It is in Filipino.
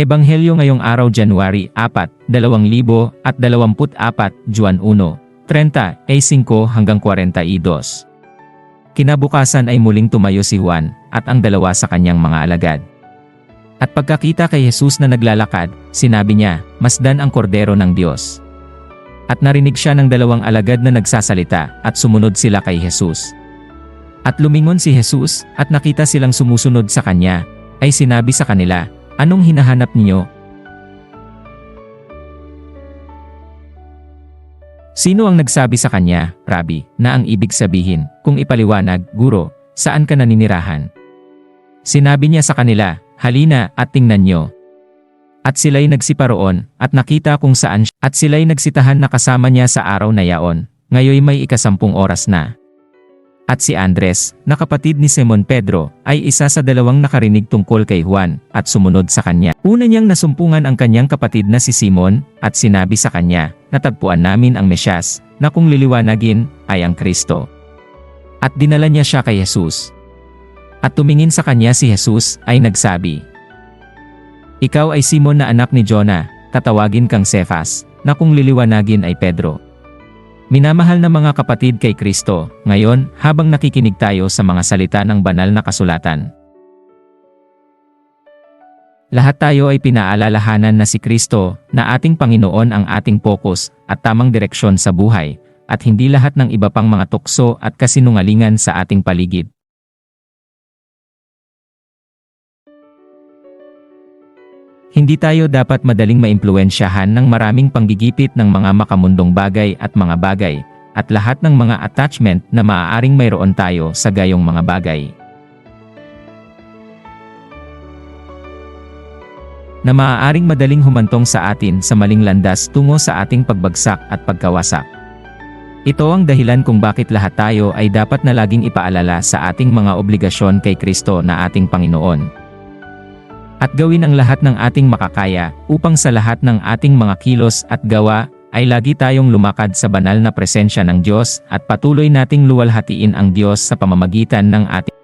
Ebanghelyo ngayong araw January 4, 2024, Juan 1, 30, ay 5 hanggang 42. Kinabukasan ay muling tumayo si Juan at ang dalawa sa kanyang mga alagad. At pagkakita kay Jesus na naglalakad, sinabi niya, Masdan ang kordero ng Diyos. At narinig siya ng dalawang alagad na nagsasalita at sumunod sila kay Jesus. At lumingon si Jesus at nakita silang sumusunod sa kanya, ay sinabi sa kanila, Anong hinahanap niyo? Sino ang nagsabi sa kanya, Rabbi, na ang ibig sabihin, kung ipaliwanag, Guro, saan ka naninirahan? Sinabi niya sa kanila, Halina at tingnan niyo. At sila'y nagsiparoon, at nakita kung saan siya, at sila'y nagsitahan na kasama niya sa araw na yaon, ngayoy may ikasampung oras na. At si Andres, na kapatid ni Simon Pedro, ay isa sa dalawang nakarinig tungkol kay Juan, at sumunod sa kanya. Una niyang nasumpungan ang kanyang kapatid na si Simon, at sinabi sa kanya, natagpuan namin ang Mesyas, na kung liliwanagin, ay ang Kristo. At dinala niya siya kay Jesus. At tumingin sa kanya si Jesus, ay nagsabi, Ikaw ay Simon na anak ni Jonah, tatawagin kang Cephas, na kung liliwanagin ay Pedro. Minamahal na mga kapatid kay Kristo, ngayon habang nakikinig tayo sa mga salita ng banal na kasulatan. Lahat tayo ay pinaalalahanan na si Kristo, na ating Panginoon ang ating focus at tamang direksyon sa buhay, at hindi lahat ng iba pang mga tukso at kasinungalingan sa ating paligid. Hindi tayo dapat madaling maimpluwensyahan ng maraming panggigipit ng mga makamundong bagay at mga bagay, at lahat ng mga attachment na maaaring mayroon tayo sa gayong mga bagay. Na maaaring madaling humantong sa atin sa maling landas tungo sa ating pagbagsak at pagkawasak. Ito ang dahilan kung bakit lahat tayo ay dapat na laging ipaalala sa ating mga obligasyon kay Kristo na ating Panginoon at gawin ang lahat ng ating makakaya upang sa lahat ng ating mga kilos at gawa ay lagi tayong lumakad sa banal na presensya ng Diyos at patuloy nating luwalhatiin ang Diyos sa pamamagitan ng ating